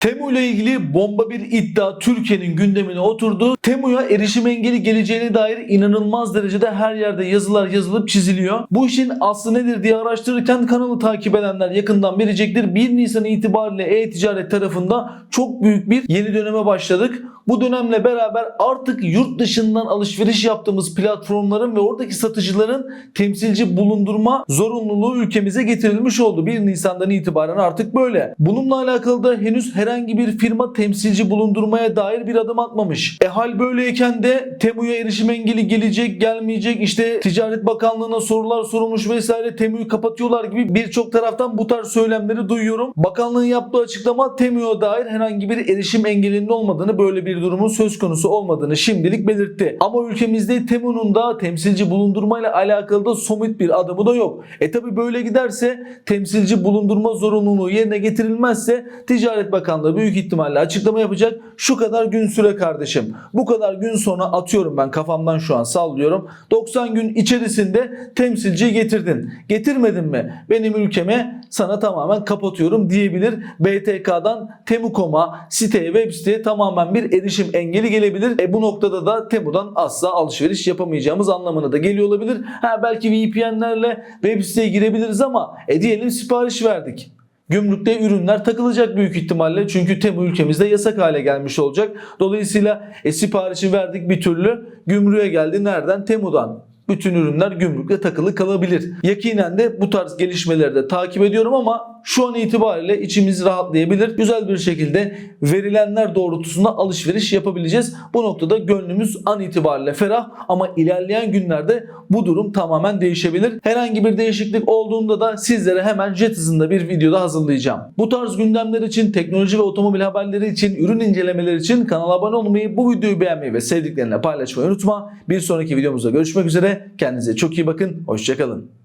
Temu ile ilgili bomba bir iddia Türkiye'nin gündemine oturdu. Temu'ya erişim engeli geleceğine dair inanılmaz derecede her yerde yazılar yazılıp çiziliyor. Bu işin aslı nedir diye araştırırken kanalı takip edenler yakından bilecektir. 1 Nisan itibariyle e-ticaret tarafında çok büyük bir yeni döneme başladık. Bu dönemle beraber artık yurt dışından alışveriş yaptığımız platformların ve oradaki satıcıların temsilci bulundurma zorunluluğu ülkemize getirilmiş oldu. 1 Nisan'dan itibaren artık böyle. Bununla alakalı da henüz herhangi bir firma temsilci bulundurmaya dair bir adım atmamış. E hal böyleyken de Temu'ya erişim engeli gelecek gelmeyecek işte Ticaret Bakanlığı'na sorular sorulmuş vesaire Temu'yu kapatıyorlar gibi birçok taraftan bu tarz söylemleri duyuyorum. Bakanlığın yaptığı açıklama Temu'ya dair herhangi bir erişim engelinin olmadığını böyle bir durumun söz konusu olmadığını şimdilik belirtti. Ama ülkemizde Temu'nun da temsilci bulundurmayla alakalı da somut bir adımı da yok. E tabi böyle giderse temsilci bulundurma zorunluluğu yerine getirilmezse Ticaret Bakanlığı büyük ihtimalle açıklama yapacak. Şu kadar gün süre kardeşim. Bu kadar gün sonra atıyorum ben kafamdan şu an sallıyorum. 90 gün içerisinde temsilci getirdin. Getirmedin mi? Benim ülkeme sana tamamen kapatıyorum diyebilir. BTK'dan Temukom'a siteye web siteye tamamen bir erişim engeli gelebilir. E bu noktada da Temu'dan asla alışveriş yapamayacağımız anlamına da geliyor olabilir. Ha belki VPN'lerle web siteye girebiliriz ama e diyelim sipariş verdik. Gümrükte ürünler takılacak büyük ihtimalle çünkü Temu ülkemizde yasak hale gelmiş olacak. Dolayısıyla e, siparişi verdik bir türlü gümrüğe geldi nereden? Temu'dan. Bütün ürünler gümrükte takılı kalabilir. Yakinen de bu tarz gelişmeleri de takip ediyorum ama şu an itibariyle içimiz rahatlayabilir. Güzel bir şekilde verilenler doğrultusunda alışveriş yapabileceğiz. Bu noktada gönlümüz an itibariyle ferah ama ilerleyen günlerde bu durum tamamen değişebilir. Herhangi bir değişiklik olduğunda da sizlere hemen jet hızında bir videoda hazırlayacağım. Bu tarz gündemler için, teknoloji ve otomobil haberleri için, ürün incelemeleri için kanala abone olmayı, bu videoyu beğenmeyi ve sevdiklerinle paylaşmayı unutma. Bir sonraki videomuzda görüşmek üzere. Kendinize çok iyi bakın. Hoşçakalın.